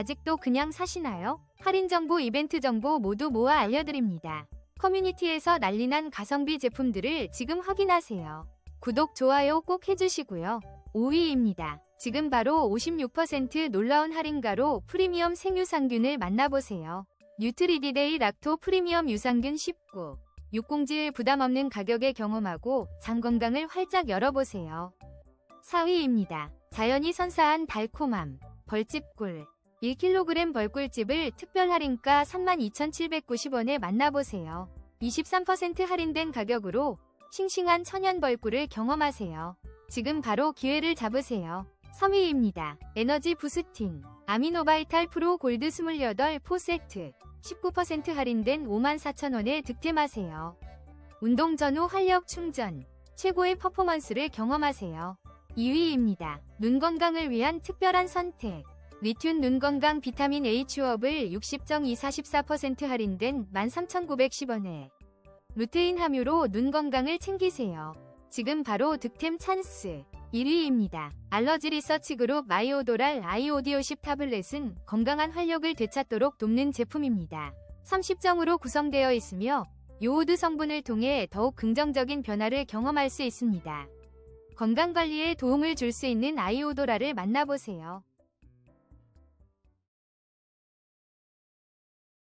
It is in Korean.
아직도 그냥 사시나요? 할인 정보, 이벤트 정보 모두 모아 알려드립니다. 커뮤니티에서 난리난 가성비 제품들을 지금 확인하세요. 구독, 좋아요 꼭 해주시고요. 5위입니다. 지금 바로 56% 놀라운 할인가로 프리미엄 생유산균을 만나보세요. 뉴트리디데이 락토 프리미엄 유산균 19. 육공질 부담 없는 가격에 경험하고 장 건강을 활짝 열어보세요. 4위입니다. 자연이 선사한 달콤함. 벌집꿀. 1kg 벌꿀집을 특별 할인가 32,790원에 만나보세요. 23% 할인된 가격으로 싱싱한 천연 벌꿀을 경험하세요. 지금 바로 기회를 잡으세요. 3위입니다. 에너지 부스팅. 아미노바이탈 프로 골드 28포 세트. 19% 할인된 54,000원에 득템하세요. 운동 전후 활력 충전. 최고의 퍼포먼스를 경험하세요. 2위입니다. 눈 건강을 위한 특별한 선택. 리튠 눈 건강 비타민 H업을 60.2 44% 할인된 13,910원에 루테인 함유로 눈 건강을 챙기세요. 지금 바로 득템 찬스. 1위입니다. 알러지 리서치 그룹 마이오도랄 아이오디오10 타블렛은 건강한 활력을 되찾도록 돕는 제품입니다. 30정으로 구성되어 있으며 요오드 성분을 통해 더욱 긍정적인 변화를 경험할 수 있습니다. 건강관리에 도움을 줄 수 있는 아이오도라를 만나보세요.